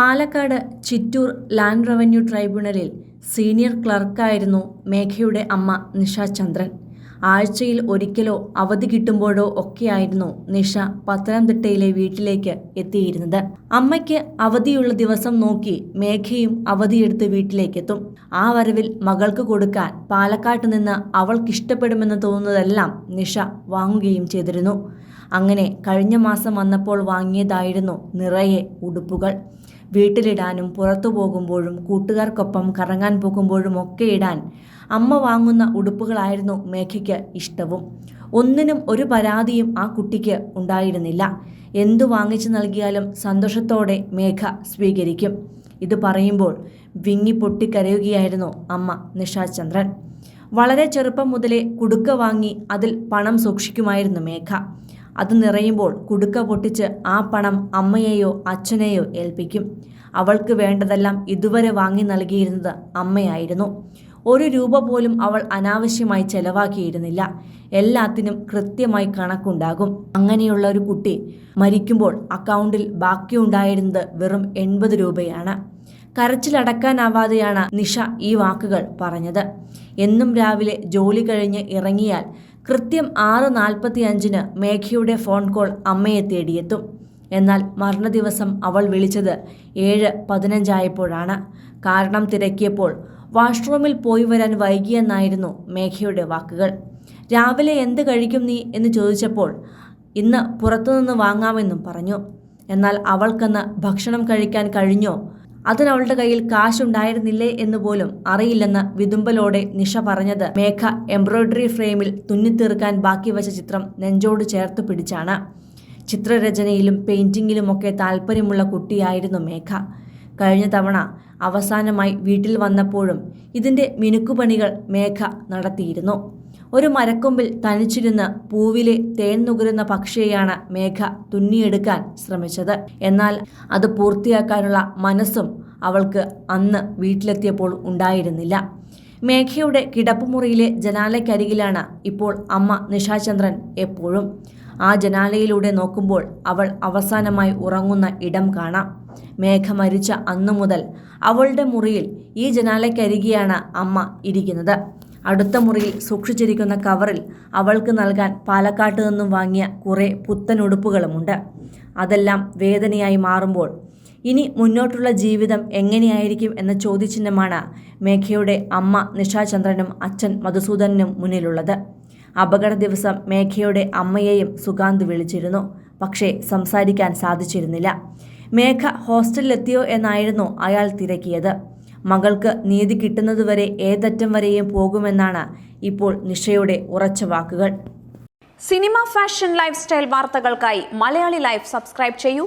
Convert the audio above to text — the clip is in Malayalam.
പാലക്കാട് ചിറ്റൂർ ലാൻഡ് റവന്യൂ ട്രൈബ്യൂണലിൽ സീനിയർ ക്ലർക്കായിരുന്നു മേഘയുടെ അമ്മ നിഷ ചന്ദ്രൻ. ആഴ്ചയിൽ ഒരിക്കലോ അവധി കിട്ടുമ്പോഴോ ഒക്കെയായിരുന്നു നിഷ പത്തനംതിട്ടയിലെ വീട്ടിലേക്ക് എത്തിയിരുന്നത്. അമ്മയ്ക്ക് അവധിയുള്ള ദിവസം നോക്കി മേഘയും അവധിയെടുത്ത് വീട്ടിലേക്കെത്തും. ആ വരവിൽ മകൾക്ക് കൊടുക്കാൻ പാലക്കാട്ട് നിന്ന് അവൾക്കിഷ്ടപ്പെടുമെന്ന് തോന്നുന്നതെല്ലാം നിഷ വാങ്ങുകയും ചെയ്തിരുന്നു. അങ്ങനെ കഴിഞ്ഞ മാസം വന്നപ്പോൾ വാങ്ങിയതായിരുന്നു നിറയെ ഉടുപ്പുകൾ. വീട്ടിലിടാനും പുറത്തു പോകുമ്പോഴും കൂട്ടുകാർക്കൊപ്പം കറങ്ങാൻ പോകുമ്പോഴും ഒക്കെ ഇടാൻ അമ്മ വാങ്ങുന്ന ഉടുപ്പുകളായിരുന്നു മേഘയ്ക്ക് ഇഷ്ടവും. ഒന്നിനും ഒരു പരാതിയും ആ കുട്ടിക്ക് ഉണ്ടായിരുന്നില്ല. എന്തു വാങ്ങിച്ചു നൽകിയാലും സന്തോഷത്തോടെ മേഘ സ്വീകരിക്കും. ഇത് പറയുമ്പോൾ വിങ്ങി പൊട്ടിക്കരയുകയായിരുന്നു അമ്മ നിഷാചന്ദ്രൻ. വളരെ ചെറുപ്പം മുതലേ കുടുക്ക വാങ്ങി അതിൽ പണം സൂക്ഷിക്കുമായിരുന്നു മേഘ. അത് നിറയുമ്പോൾ കുടുക്ക പൊട്ടിച്ച് ആ പണം അമ്മയെയോ അച്ഛനെയോ ഏൽപ്പിക്കും. അവൾക്ക് വേണ്ടതെല്ലാം ഇതുവരെ വാങ്ങി നൽകിയിരുന്നത് അമ്മയായിരുന്നു. ഒരു രൂപ പോലും അവൾ അനാവശ്യമായി ചെലവാക്കിയിരുന്നില്ല. എല്ലാത്തിനും കൃത്യമായി കണക്കുണ്ടാകും. അങ്ങനെയുള്ള ഒരു കുട്ടി മരിക്കുമ്പോൾ അക്കൗണ്ടിൽ ബാക്കിയുണ്ടായിരുന്നത് വെറും എൺപത് രൂപയാണ്. കരച്ചിലടക്കാനാവാതെയാണ് നിഷ ഈ വാക്കുകൾ പറഞ്ഞത്. എന്നും രാവിലെ ജോലി കഴിഞ്ഞ് ഇറങ്ങിയാൽ കൃത്യം ആറ് നാൽപ്പത്തി അഞ്ചിന് മേഘയുടെ ഫോൺ കോൾ അമ്മയെ തേടിയെത്തും. എന്നാൽ മരണദിവസം അവൾ വിളിച്ചത് ഏഴ് പതിനഞ്ചായപ്പോഴാണ്. കാരണം തിരക്കിയപ്പോൾ വാഷ്റൂമിൽ പോയി വരാൻ വൈകിയെന്നായിരുന്നു മേഘയുടെ വാക്കുകൾ. രാവിലെ എന്ത് കഴിക്കും നീ? എന്ന് ചോദിച്ചപ്പോൾ ഇന്ന് പുറത്തുനിന്ന് വാങ്ങാമെന്നും പറഞ്ഞു. എന്നാൽ അവൾക്കന്ന് ഭക്ഷണം കഴിക്കാൻ കഴിഞ്ഞോ? അതിനവളുടെ കയ്യിൽ കാശുണ്ടായിരുന്നില്ലേ എന്ന് പോലും അറിയില്ലെന്ന് വിതുമ്പലോടെ നിഷ പറഞ്ഞത്. മേഘ എംബ്രോയ്ഡറി ഫ്രെയിമിൽ തുന്നിത്തീർക്കാൻ ബാക്കി വച്ച ചിത്രം നെഞ്ചോട് ചേർത്ത് പിടിച്ചാണ്. ചിത്രരചനയിലും പെയിന്റിങ്ങിലുമൊക്കെ താല്പര്യമുള്ള കുട്ടിയായിരുന്നു മേഘ. കഴിഞ്ഞ തവണ അവസാനമായി വീട്ടിൽ വന്നപ്പോഴും ഇതിന്റെ മിനുക്കുപണികൾ മേഘ നടത്തിയിരുന്നു. ഒരു മരക്കൊമ്പിൽ തനിച്ചിരുന്ന് പൂവിലെ തേൻ നുകരുന്ന പക്ഷിയെയാണ് മേഘ തുന്നിയെടുക്കാൻ ശ്രമിച്ചത്. എന്നാൽ അത് പൂർത്തിയാക്കാനുള്ള മനസ്സും അവൾക്ക് അന്ന് വീട്ടിലെത്തിയപ്പോൾ ഉണ്ടായിരുന്നില്ല. മേഘയുടെ കിടപ്പുമുറിയിലെ ജനാലയ്ക്കരികിലാണ് ഇപ്പോൾ അമ്മ നിഷാചന്ദ്രൻ എപ്പോഴും. ആ ജനാലയിലൂടെ നോക്കുമ്പോൾ അവൾ അവസാനമായി ഉറങ്ങുന്ന ഇടം കാണാം. മേഘ മരിച്ച അന്നു മുതൽ അവളുടെ മുറിയിൽ ഈ ജനാലയ്ക്കരികെയാണ് അമ്മ ഇരിക്കുന്നത്. അടുത്ത മുറിയിൽ സൂക്ഷിച്ചിരിക്കുന്ന കവറിൽ അവൾക്ക് നൽകാൻ പാലക്കാട്ട് നിന്നും വാങ്ങിയ കുറേ പുത്തൻ ഉടുപ്പുകളുമുണ്ട്. അതെല്ലാം വേദനയായി മാറുമ്പോൾ ഇനി മുന്നോട്ടുള്ള ജീവിതം എങ്ങനെയായിരിക്കും എന്ന ചോദ്യചിഹ്നമാണ് മേഘയുടെ അമ്മ നിഷാചന്ദ്രനും അച്ഛൻ മധുസൂദനും മുന്നിലുള്ളത്. അപകട ദിവസം മേഘയുടെ അമ്മയെയും സുഗാന്ത് വിളിച്ചിരുന്നു. പക്ഷേ സംസാരിക്കാൻ സാധിച്ചിരുന്നില്ല. മേഘ ഹോസ്റ്റലിലെത്തിയോ എന്നായിരുന്നു അയാൾ തിരക്കിയത്. മകൾക്ക് നീതി കിട്ടുന്നതുവരെ ഏതറ്റം വരെയും പോകുമെന്നാണ് ഇപ്പോൾ നിഷയുടെ ഉറച്ച വാക്കുകൾ. സിനിമ ഫാഷൻ ലൈഫ് സ്റ്റൈൽ വാർത്തകൾക്കായി മലയാളി ലൈഫ് സബ്സ്ക്രൈബ് ചെയ്യൂ.